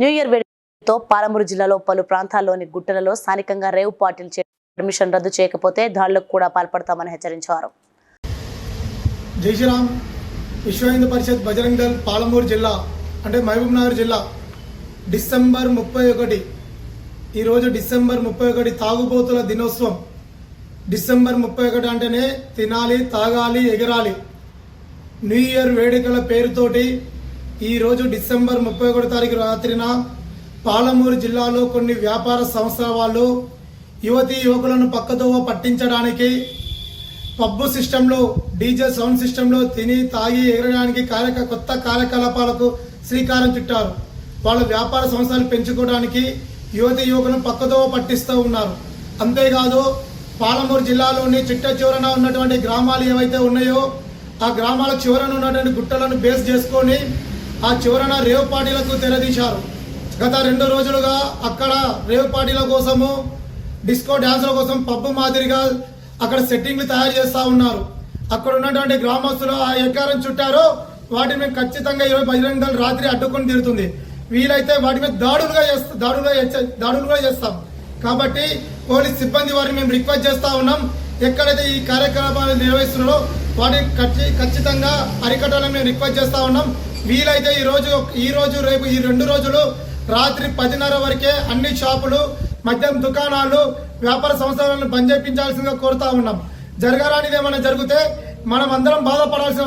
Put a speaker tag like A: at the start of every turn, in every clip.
A: New year వేడుకతో Palamuru జిల్లాలో పలు ప్రాంతాల్లోని గుట్టలలో స్థానికంగా రేవ్ పార్టీలు చే పర్మిషన్ రద్దు చేయకపోతే దాడులకు కూడా పాల్పడతామని హెచ్చరించారు.
B: జై శ్రీరామ్. విశ్వ హిందూ పరిషత్ బజరంగ్ దళ్ పాలమూరు జిల్లా అంటే మహబూబ్ నగర్ జిల్లా డిసెంబర్ ముప్పై ఒకటి. ఈరోజు డిసెంబర్ ముప్పై ఒకటి తాగుబోతుల దినోత్సవం. డిసెంబర్ ముప్పై ఒకటి అంటేనే తినాలి తాగాలి ఎగరాలి. న్యూ ఇయర్ వేడుకల పేరుతోటి ఈరోజు డిసెంబర్ ముప్పై ఒకటి తారీఖు రాత్రిన పాలమూరు జిల్లాలో కొన్ని వ్యాపార సంస్థల వాళ్ళు యువతి యువకులను పక్కదోవ పట్టించడానికి పబ్బు సిస్టంలో డీజే సౌండ్ సిస్టంలో తిని తాగి ఎగరడానికి కార్యక కొత్త కార్యకలాపాలకు శ్రీకారం చుట్టారు. వాళ్ళ వ్యాపార సంస్థలు పెంచుకోవడానికి యువతి యువకులను పక్కదోవ పట్టిస్తూ ఉన్నారు. అంతేకాదు పాలమూరు జిల్లాలోని చిట్ట చివరన ఉన్నటువంటి గ్రామాలు ఏవైతే ఉన్నాయో ఆ గ్రామాల చివరన ఉన్నటువంటి గుట్టలను బేస్ చేసుకొని ఆ చివరన రేవ్ పార్టీలకు తెరదీశారు. గత రెండు రోజులుగా అక్కడ రేవ్ పార్టీల కోసము డిస్కో డ్యాన్సుల కోసం పబ్బు మాదిరిగా అక్కడ సెట్టింగ్లు తయారు చేస్తూ ఉన్నారు. అక్కడ ఉన్నటువంటి గ్రామస్తులు ఆ ఎకారం చుట్టారో. వాటిని మేము ఖచ్చితంగా ఇరవై బజరంగ రాత్రి అడ్డుకొని తిరుగుతుంది. వీలైతే వాటి మీద దాడులుగా చేస్తా దాడులుగా దాడులుగా చేస్తాం. కాబట్టి పోలీస్ సిబ్బంది వారిని మేము రిక్వెస్ట్ చేస్తూ ఉన్నాం. ఎక్కడైతే ఈ కార్యకలాపాలు నిర్వహిస్తున్నారో వాటిని ఖచ్చితంగా అరికట్టాలని మేము రిక్వెస్ట్ చేస్తూ ఉన్నాం. వీలైతే ఈ రోజు రేపు ఈ రెండు రోజులు రాత్రి పదిన్నర వరకే అన్ని షాపులు మద్యం దుకాణాలు వ్యాపార సంస్థలను బంద్ చేయించాల్సిందిగా కోరుతా ఉన్నాం. జరగరానిది ఏమైనా జరిగితే మనం అందరం బాధపడాల్సి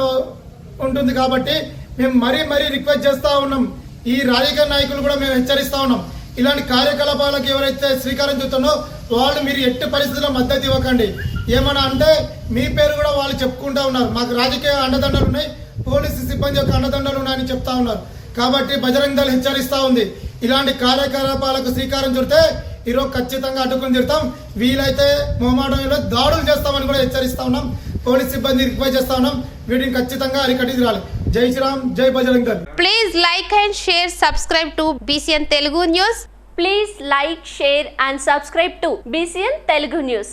B: ఉంటుంది కాబట్టి మేము మరీ మరీ రిక్వెస్ట్ చేస్తూ ఉన్నాం. ఈ రాజకీయ నాయకులు కూడా మేము హెచ్చరిస్తూ ఉన్నాం. ఇలాంటి కార్యకలాపాలకు ఎవరైతే శ్రీకారం చూస్తున్నో వాళ్ళు మీరు ఎట్టి పరిస్థితుల్లో మద్దతు ఇవ్వకండి. ఏమన్నా అంటే మీ పేరు కూడా వాళ్ళు చెప్పుకుంటా ఉన్నారు. మాకు రాజకీయ అండదండలు ఉన్నాయి. పోలీసు సిబ్బంది యొక్క అండదండలు ఉన్నాయని చెప్తా ఉన్నారు. కాబట్టి బజరంగ దళ హెచ్చరిస్తా ఉంది. ఇలాంటి కార్యకలాపాలకు శ్రీకారం చుడితే ఈరోజు ఖచ్చితంగా అడ్డుకుని తిడతాం వీలైతే మొహమాటంలో దాడులు చేస్తామని కూడా హెచ్చరిస్తా ఉన్నాం. పోలీస్ సిబ్బంది రిక్వెస్ట్ చేస్తా ఉన్నాం. వీటిని ఖచ్చితంగా అరికట్టి తీరాలి. జై శ్రీరామ్ జై Bajrang Dal.
C: Like like share subscribe to BCN Telugu news.
D: Please like share and subscribe to BCN Telugu news.